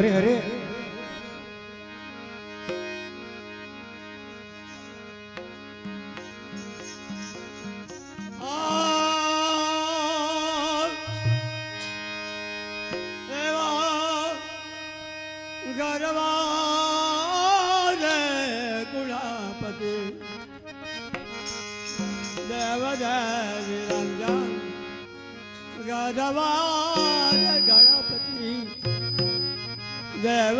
હરે હરે. દેવ દેવ રંજન ગરવારે દેવ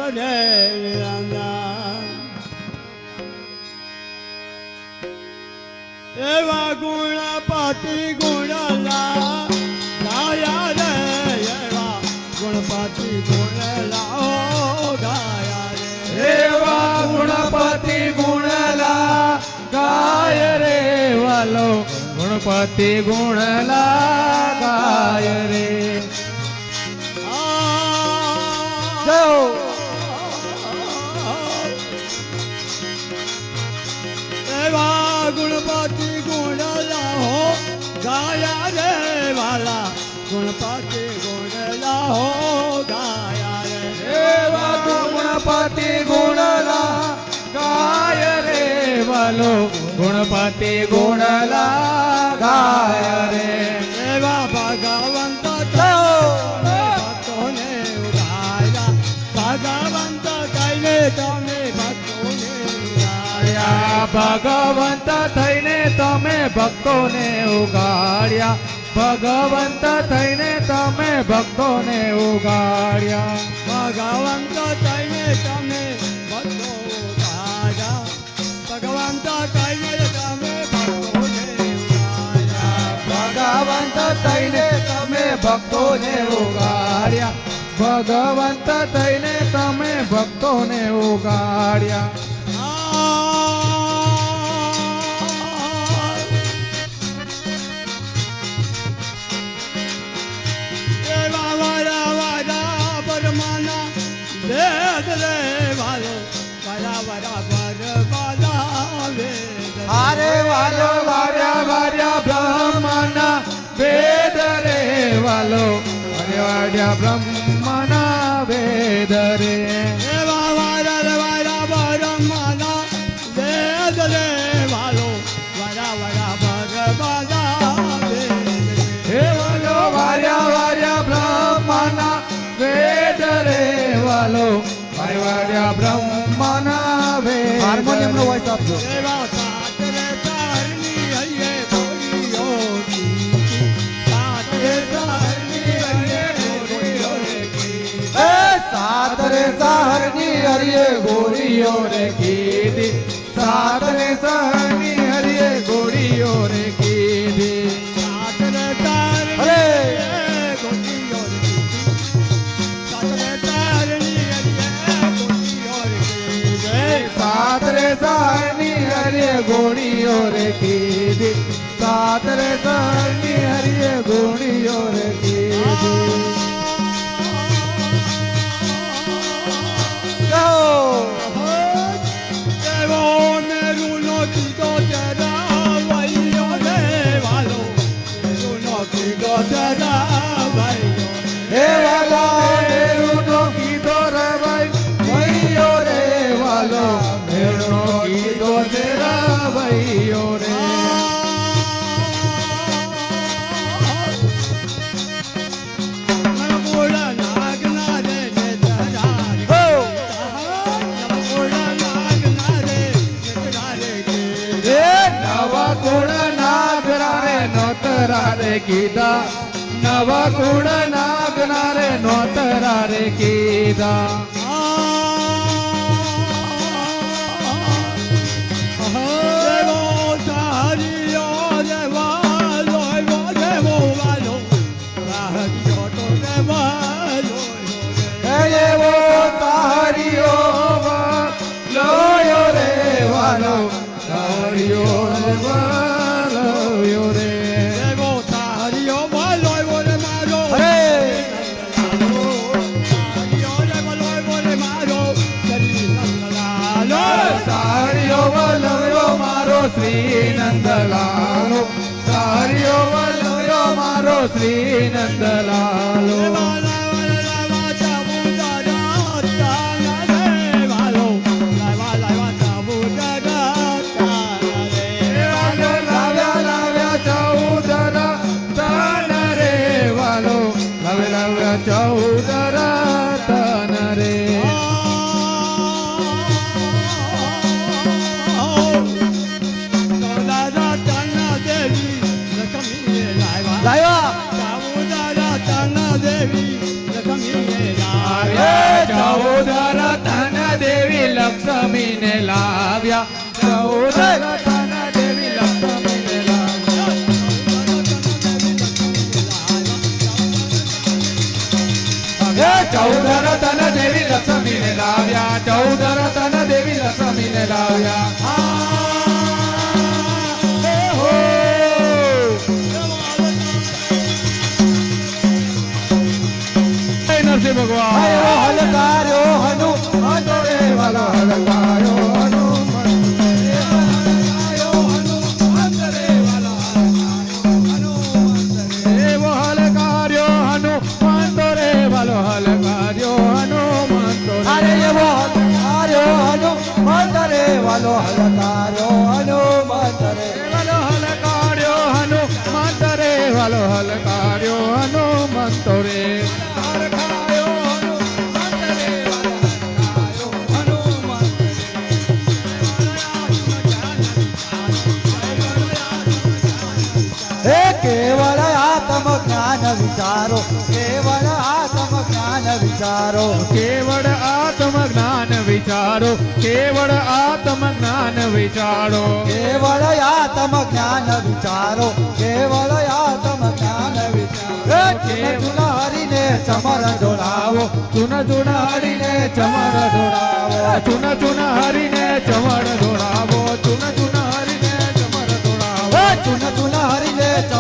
એવા ગુણપતિ ગુણલા ગાયા રે એવા ગુણપતિ ગુણલા ગાયા રે એવા ગુણપતિ ગુણલા ગાય રે વાલો ગુણપતિ ગુણલા ગાય રે જાઓ. એવા ગુણપતિ ગુણલા હો ગાયા રે વાલા. ગુણપતિ ગુણલા હો ગાયા રે. એવા ગુણપતિ ગુણલા, ગાય રે વાલો. ગુણપતિ ગુણલા, ગાય રે. ભગવંત થઈને તમે ભક્તોને ઉગાડ્યા. ભગવંત થઈને તમે ભક્તોને ઉગાડ્યા. ભગવંત થઈને તમે ભક્તો ઉગાડ્યા. ભગવંત કહીને તમે ભક્તોને ભગવંત થઈને તમે ભક્તોને ઉગાડ્યા. ભગવંત થઈને તમે ભક્તોને ઉગાડ્યા. વાલો વાર્યા વાર્યા બ્રહ્મના વેદ રે વાલો. વાર્યા વાર્યા બ્રહ્મના વેદ રે. એવા વારા રે વારા પરમાના વેદ રે. વાલો વાર્યા બ્રહ્મના વેદ હાર્મોનિયમનો વોઇસ આપજો. ગોરીઓ રે કીધી સાતરે સહની હરિયે ગોરીઓ રે કીધી સાતરે તારની અરે! હૈયે બોલીઓ રે કીધી. સાતરે તારની હૈયે બોલીઓ રે કીધી. સાતરે સહરની હરિયે ગોળીઓ રે કીધી સાતરે સહરની હરિયે ગોળીઓ રે કીધી રે કીધા નવા કુળ નાગરારે નોતરા રે કીધા. શ્રી નંદલાલો સારીઓ વલવ્યો મારો શ્રી નંદલાલો ગાયવા ચાઉદારા દેવી લક્ષ્મીને લાવ્યા. ચૌધર તાના દેવી લક્ષ્મીને લાવ્યા. ચૌદારા દેવી લક્ષ્મીને લાવ્યા. ચૌદારા તાના દેવી લક્ષ્મીને દેવી લક્ષ્મીને લાવ્યા. જય નરસિંહ ભગવાન હલકાર્યો વિચારો કેવળ આત્મ જ્ઞાન વિચારો. કેવળ આત્મ જ્ઞાન વિચારો કેવળ આત્મ જ્ઞાન વિચારો. કેવળ આત્મ જ્ઞાન વિચારો કેવળ આત્મ જ્ઞાન વિચારો. હરીને ચમર ડોળાવો ચુન ચુન હરીને ચમર ઢોળાવો. ચુન ચુન હરીને ચમર ઢોળાવો. ચુન ચુન હરીને ચમર ઢોળાવો. ચૂન ચૂન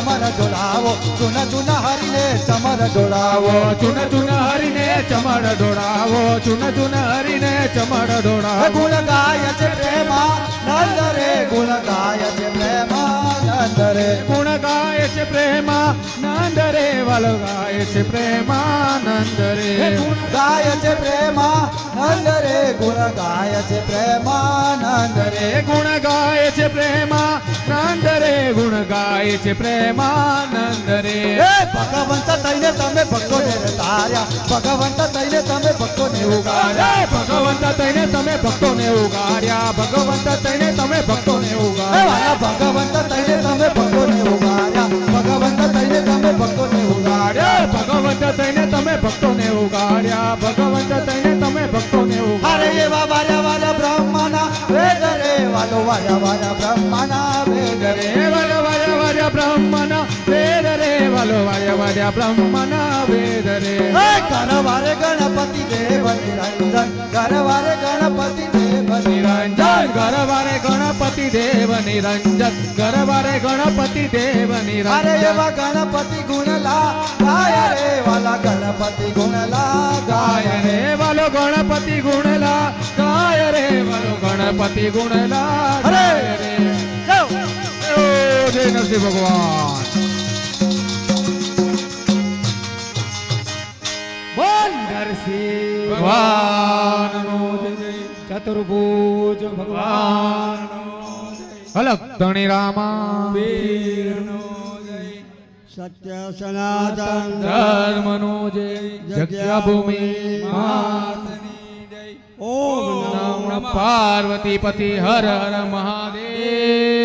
ચમર ડોળાવો ચૂન ચૂન હરીને ચમર ડોળાવો ચુન ચુન હરીને ચમર ઢોળાવો ચુન જુના હરીને ચમર ડોળાવો ગુણ ગાય છે પ્રેમા નંદ રે ગુણ ગાય છે પ્રેમા નંદ રે. ગુણ ગાય છે પ્રેમાનંદ રે વાલો ગાય છે પ્રેમાનંદ રે. ગુણ ગાય છે પ્રેમા નંદ રે ગુણ ગાય છે પ્રેમાનંદ રે. ગુણ ગાય છે પ્રેમાનંદ રે ગુણ ગાય છે પ્રેમાનંદ રે. ભગવંત થઈને તમે ભક્તો ને તાર્યા ભગવંત થઈને તમે ભક્તોને ઉગાડ્યા અરે ભગવંત થઈને તમે ભક્તોને ઉગાડ્યા ભગવંત થઈને તમે ભક્તોને ભક્તોને અરે એવા વાર્યા વાર્યા બ્રહ્માના વેદ રે વાલો વાર્યા વાર્યા બ્રહ્માના વેદ રે વાલો વાર્યા વાર્યા બ્રહ્માના વેદ રે વાલો વાર્યા વાર્યા બ્રહ્માના વેદ રે ઘરવારે ગણપતિ દેવ નિરંજન ઘરવારે ગણપતિ દેવ નિરંજન ગરવારે ગણપતિ દેવ નિરંજન ગરવારે ગણપતિ દેવ નિરંજન એવા ગણપતિ ગુણલા ગાય રે વાલા ગણપતિ ગુણલા ગાય રે વાલો ગણપતિ ગુણલા ગાય રે વાલો ગણપતિ ગુણલા અરે! રે. જય નરસિંહ ભગવાન. બોલ નરસિંહ ભગવાન ચતુર્ભુજ ભગવાન હલક ધણી રામા. સત્ય સનાતન ધર્મનું જય જગ્યા ભૂમિ ઓમ નમ પાર્વતી પતિ હર હર મહાદેવ